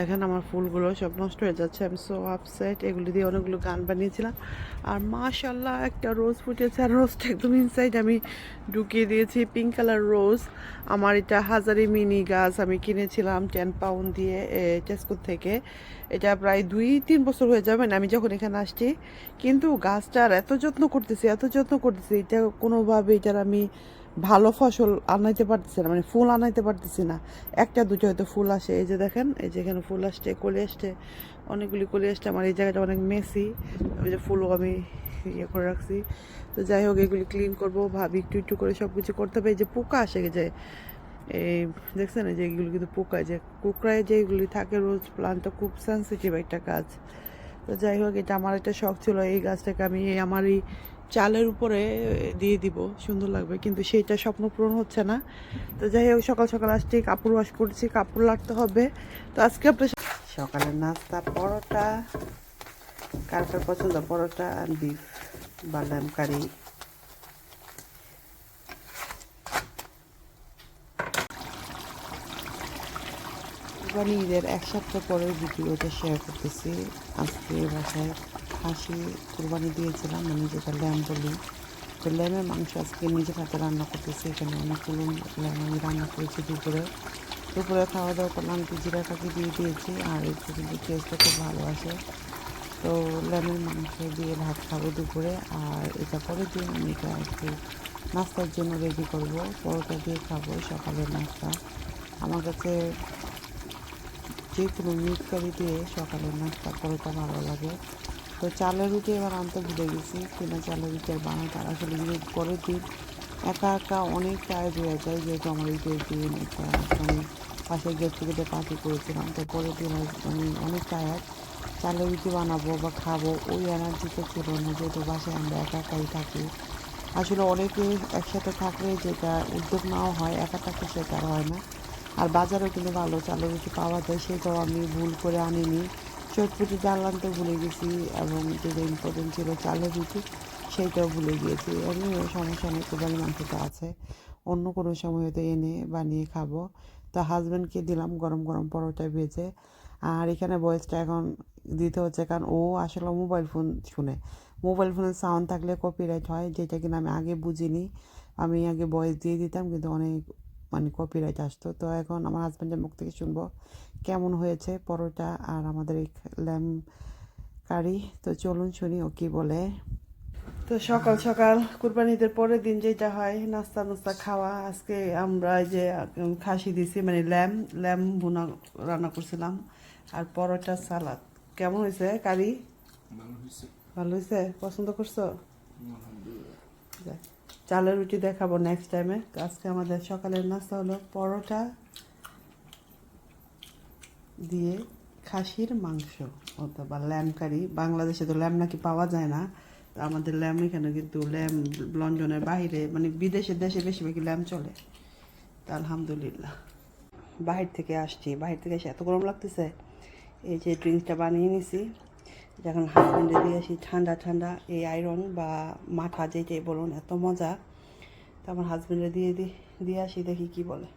দেখেন আমার ফুলগুলো সব নষ্ট হয়ে যাচ্ছে আমি সো আপসেট এগুলি দিয়ে অনেকগুলো গান বানিয়েছিলাম। আর মাশাল্লাহ একটা রোজ ফুটেছে। আর রোজটা একদম ইনসাইড আমি ঢুকিয়ে দিয়েছি পিঙ্ক কালার রোজ আমার এটা হাজারি মিনি গাছ আমি কিনেছিলাম টেন পাউন্ড দিয়ে টেস্কোর থেকে। এটা প্রায় দুই, তিন বছর হয়ে যাবে না আমি যখন এখানে আসছি। কিন্তু গাছটার এত যত্ন করতেছি, এত যত্ন করতেছি, এটা কোনোভাবে এটার আমি ভালো ফসল আনাইতে পারতেছি না মানে ফুল আনাইতে পারতেছি না। একটা দুটো হয়তো ফুল আসে। এই যে দেখেন, এই যে এখানে ফুল আসছে, কলি আসছে, অনেকগুলি কলি আসছে। আমার এই জায়গাটা অনেক মেসি ওই যে ফুলও আমি ইয়ে করে রাখছি। তো যাই হোক, এগুলি ক্লিন করব, ভাবি একটু একটু করে সব কিছু করতে হবে। এই যে পোকা আসে যে, এই দেখছেন যে এগুলো কিন্তু পোকা যে কুকড়ায় যেগুলি থাকে রোজ প্লান্টটা খুব সেন্সিটিভ একটা গাছ। তো যাই হোক, এটা আমার একটা শখ ছিল। এই গাছটাকে আমি আমার এই চালের উপরে দিয়ে দিব, সুন্দর লাগবে। কিন্তু সেইটা স্বপ্ন পূরণ হচ্ছে না। তো যাই হোক, সকাল সকাল আসছি, কাপড় ওয়াশ করছি, কাপড় লাগতে হবে। তো আজকে আপনার সকালের নাস্তা, পরোটা। কার পছন্দ? পরোটা আর বিফ, বাদাম, কারি। কুরবানি ঈদের এক সপ্তাহ পরের ভিডিওটা শেয়ার করতেছি। আজকে বাসায় হাসি কুরবানি দিয়েছিলাম মানে যেটা ল্যাম বলি। তো ল্যামের মাংস আজকে নিজের হাতে রান্না করতেছি, এখানে অনেকগুলো ল্যাম আমি রান্না করেছি দুপুরে। দুপুরে খাওয়া দাওয়া করলাম, একটু জিরা কাকি দিয়ে দিয়েছি, আর একটু কিন্তু টেস্টটা খুব ভালো আসে। তো ল্যামের মাংস দিয়ে ভাত খাব দুপুরে, আর এটা পরের দিন আমি এটা একটু নাস্তার জন্য রেডি করব। পরোটা দিয়ে খাব সকালের নাস্তা। আমার কাছে যে কোনো মিট কারি দিয়ে সকালের নাস্তা পরোটা ভালো লাগে, তো চালের রুটি এবার আনতে ভুলে গেছি। কিনা চালের রুটি আর বানাতে আসলে যদি করে দিন একা একা অনেক টায়ার্ড হয়ে যায়, যেহেতু আমার ঈদের দিন একটা আমি পাশে গেট টুগেদার পার্টি করেছিলাম, তো পরের দিন আমি অনেক টায়ার্ড চালের রুটি বানাবো বা খাব, ওই এনার্জিতে ছিল না, যেহেতু বাসায় আমরা একা একাই থাকি। আসলে অনেকে একসাথে থাকলে যেটা উদ্যোগ নেওয়া হয়, একা থাকলে সেটা হয় না। আর বাজারেও কিন্তু ভালো, চালের রুটি পাওয়া যায়, সেটাও আমি ভুল করে আনিনি। চটপুটি ডাল আনতে ভুলে গেছি এবং যেটা ইম্পর্টেন্ট ছিল চালের রুটি সেইটাও ভুলে গিয়েছি। এমনিও সমস্যা নেই কোরবানি মাংসটা আছে। অন্য কোনো সময় হয়তো এনে বানিয়ে খাব। তো হাজব্যান্ডকে দিলাম গরম গরম পরোটা ভেজে। আর এখানে ভয়েসটা এখন দিতে হচ্ছে, কারণ ও আসলে মোবাইল ফোন শুনে। মোবাইল ফোনের সাউন্ড থাকলে কপিরাইট হয়, যেটা কিনা আমি আগে বুঝিনি। আমি আগে ভয়েস দিয়ে দিতাম, কিন্তু অনেক মানে কপিরাইট আসতো। তো এখন আমার হাজব্যান্ডের মুখ থেকে শুনব কেমন হয়েছে পরোটা আর আমাদের এই ল্যাম কারি তো চলুন শুনি ও কি বলে। তো সকাল সকাল কুরবানিদের পরের দিন যেটা হয় নাস্তা নাস্তা খাওয়া। আজকে আমরা এই যে খাসি দিছি মানে ল্যাম ল্যাম ভুনা রান্না করছিলাম। আর পরোটা সালাদ। কেমন হয়েছে কারি ভালো হয়েছে। ভালো হয়েছে? পছন্দ করছ? যাক, চালের রুটি দেখাবো নেক্সট টাইমে আজকে আমাদের সকালের নাস্তা হলো পরোটা দিয়ে খাসির মাংস অথবা ল্যাম কারি বাংলাদেশে তো ল্যাম নাকি পাওয়া যায় না। তো আমাদের ল্যাম এখানে কিন্তু ল্যাম লন্ডনের বাইরে মানে বিদেশের দেশে বেশিরভাগই ল্যাম চলে। তা আলহামদুলিল্লাহ। বাহির থেকে আসছি। বাহির থেকে এসে এত গরম লাগতেছে। এই যে ড্রিঙ্কসটা বানিয়ে নিছি। যখন হাজব্যান্ডে দিয়ে আসি ঠান্ডা ঠান্ডা এই আয়রন বা মাথা যেটাই বলুন, এত মজা। তো আমার হাজব্যান্ডে দিয়ে দিয়ে আসি, দেখি কি বলে।